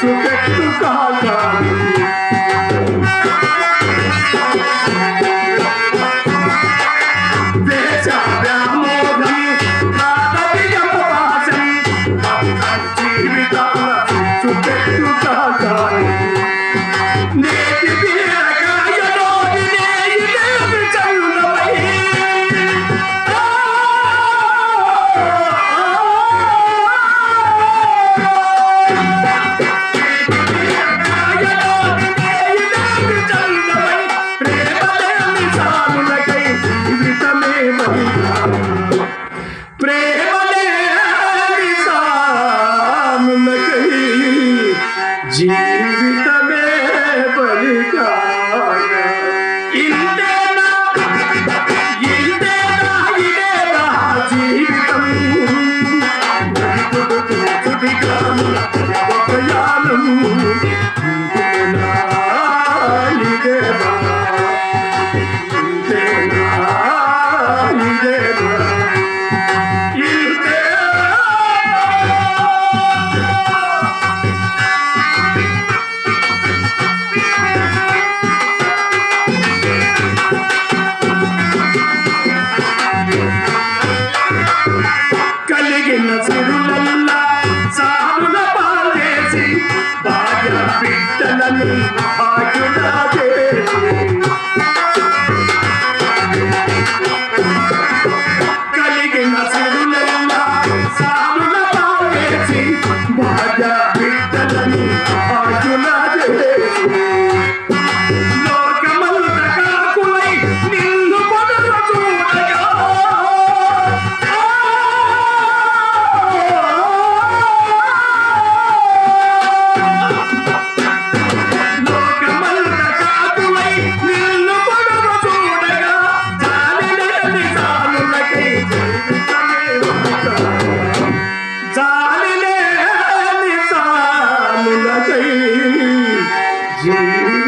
चुक चुका Thank you.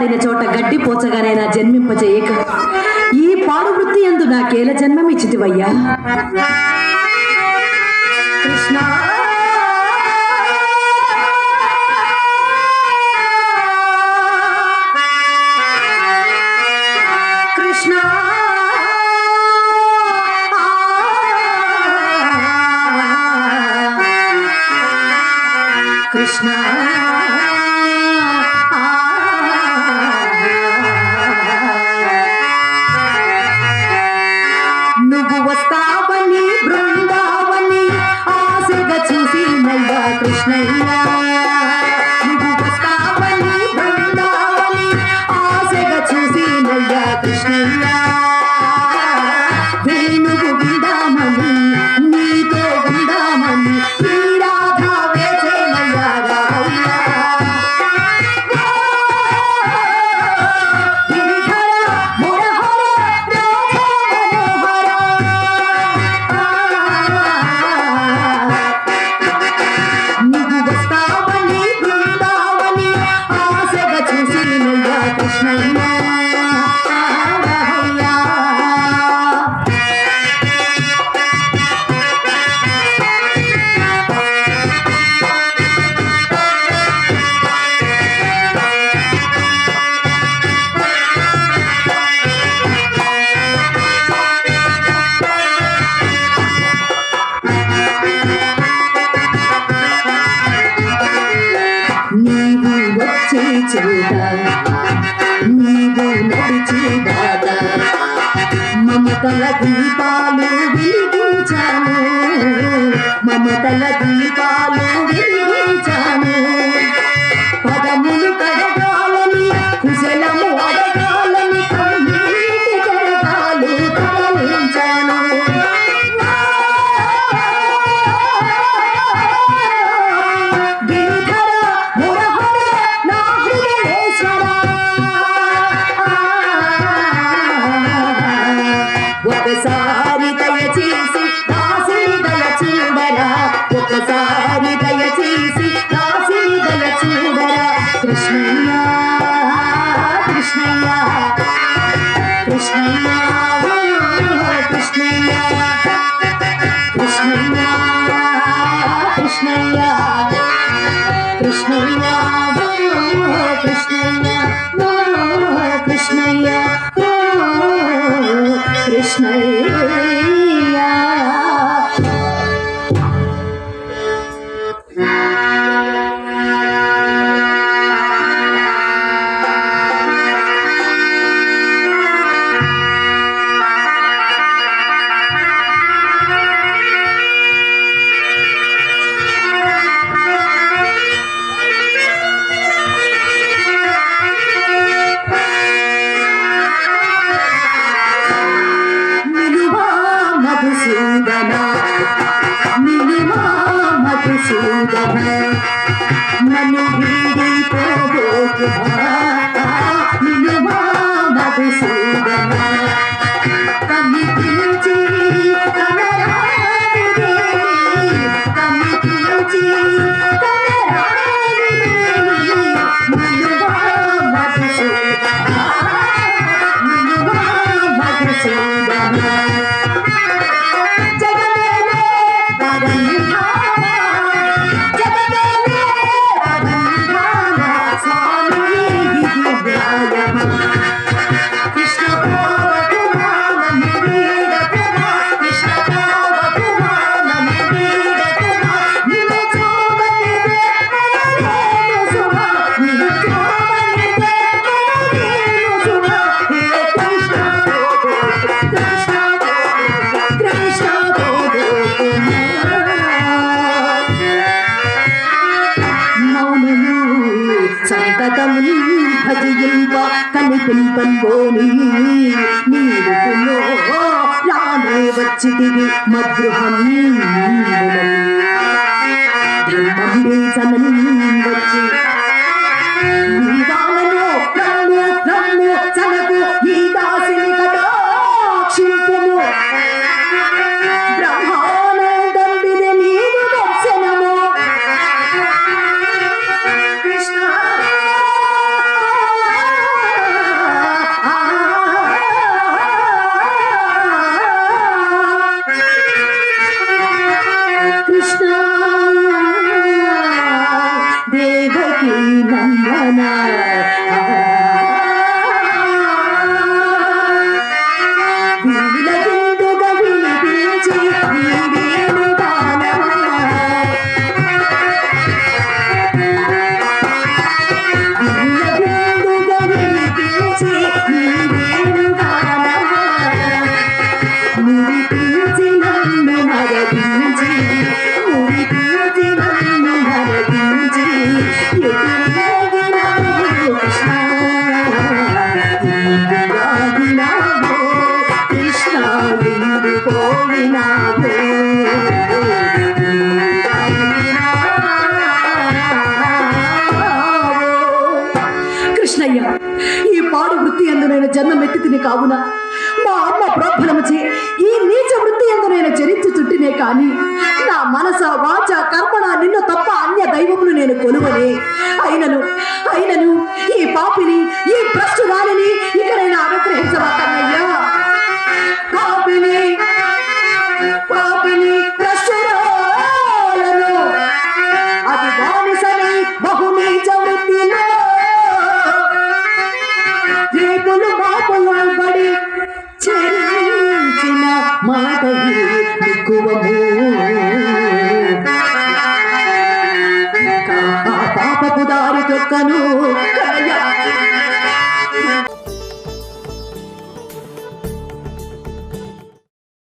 వేలాడిన చోట గడ్డి పోచగానైనా జన్మింపజేయక ఈ పాడువృత్తి ఎందు నాకేల జన్మమిచ్చితివయ్యా? Krishna. Thank you. Bhagavad Gita Manu కొని నీవు రానే వచ్చిదివి మధృహం జనని Hare Ram Ram Ram జన్మమెత్తితిని కావున మా అమ్మ ప్రోద్బలముచి ఈ నీచ వృత్తి ఎందు నేను చరించుచుట్టినే కాని నా మనస వాచ కర్మణ నిన్ను తప్ప అన్య దైవమును నేను కొలువనే. అయినను అయినను ఈ పాపిని ఈ భ్రష్టురాలిని ఇకనైనా అనుగ్రహించవా తప్పులు పాపలాబడి చరించిన మాధవి ఎక్కువము పాపపు దారి తొక్కను